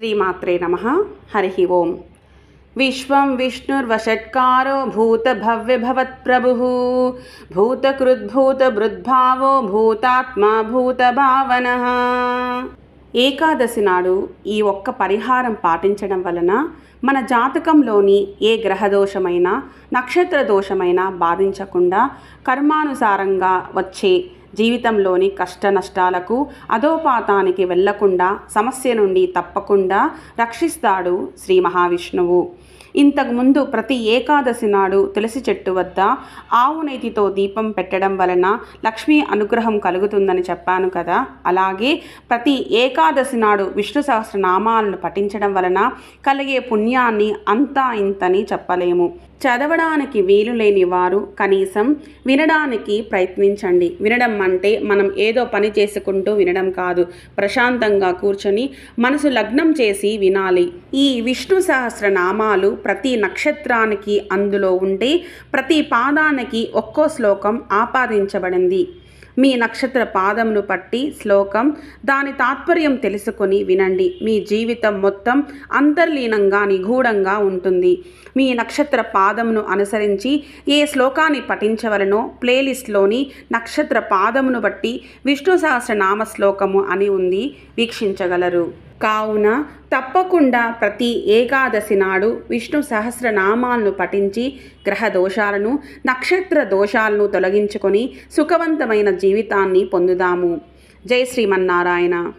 శ్రీమాత్రే నమ. హరి ఓం. విశ్వం విష్ణుర్వషట్కారో భూతభవ్యభవత్ప్రభుः. భూతకృద్భూతభృద్భావో భూతాత్మా భూతభావన ఏకాదశి నాడు ఈ ఒక్క పరిహారం పాటించడం వలన మన జాతకంలోని ఏ గ్రహదోషమైనా నక్షత్ర దోషమైనా బాధించకుండా కర్మానుసారంగా వచ్చే జీవితంలోని కష్ట నష్టాలకు అధోపాతానికి వెళ్ళకుండా సమస్య నుండి తప్పకుండా రక్షిస్తాడు శ్రీ మహావిష్ణువు. ఇంతకుముందు ప్రతి ఏకాదశి నాడు తులసి చెట్టు వద్ద ఆవు నేతితో దీపం పెట్టడం వలన లక్ష్మీ అనుగ్రహం కలుగుతుందని చెప్పాను కదా. అలాగే ప్రతి ఏకాదశి నాడు విష్ణు సహస్రనామాలను పఠించడం వలన కలిగే పుణ్య పుణ్యాన్ని అంతా ఇంతని చెప్పలేము. చదవడానికి వీలు లేని వారు కనీసం వినడానికి ప్రయత్నించండి. వినడం అంటే మనం ఏదో పని చేసుకుంటూ వినడం కాదు. ప్రశాంతంగా కూర్చొని మనసు లగ్నం చేసి వినాలి. ఈ విష్ణు సహస్రనామాలు ప్రతి నక్షత్రానికి అందులో ఉంటే ప్రతి పాదానికి ఒక్కో శ్లోకం ఆపాదించబడింది. మీ నక్షత్ర పాదమును పట్టి శ్లోకం దాని తాత్పర్యం తెలుసుకొని వినండి. మీ జీవితం మొత్తం అంతర్లీనంగా నిగూఢంగా ఉంటుంది. మీ నక్షత్ర పాదమును అనుసరించి ఏ శ్లోకాన్ని పఠించవలనో ప్లేలిస్ట్లోని నక్షత్ర పాదమును బట్టి విష్ణు సహస్రనామ శ్లోకము అని ఉంది. వీక్షించగలరు. కావున తప్పకుండా ప్రతి ఏకాదశి నాడు విష్ణు సహస్రనామాలను పఠించి గ్రహ దోషాలను నక్షత్ర దోషాలను తొలగించుకొని సుఖవంతమైన జీవితాన్ని పొందుదాము. జై శ్రీమన్నారాయణ.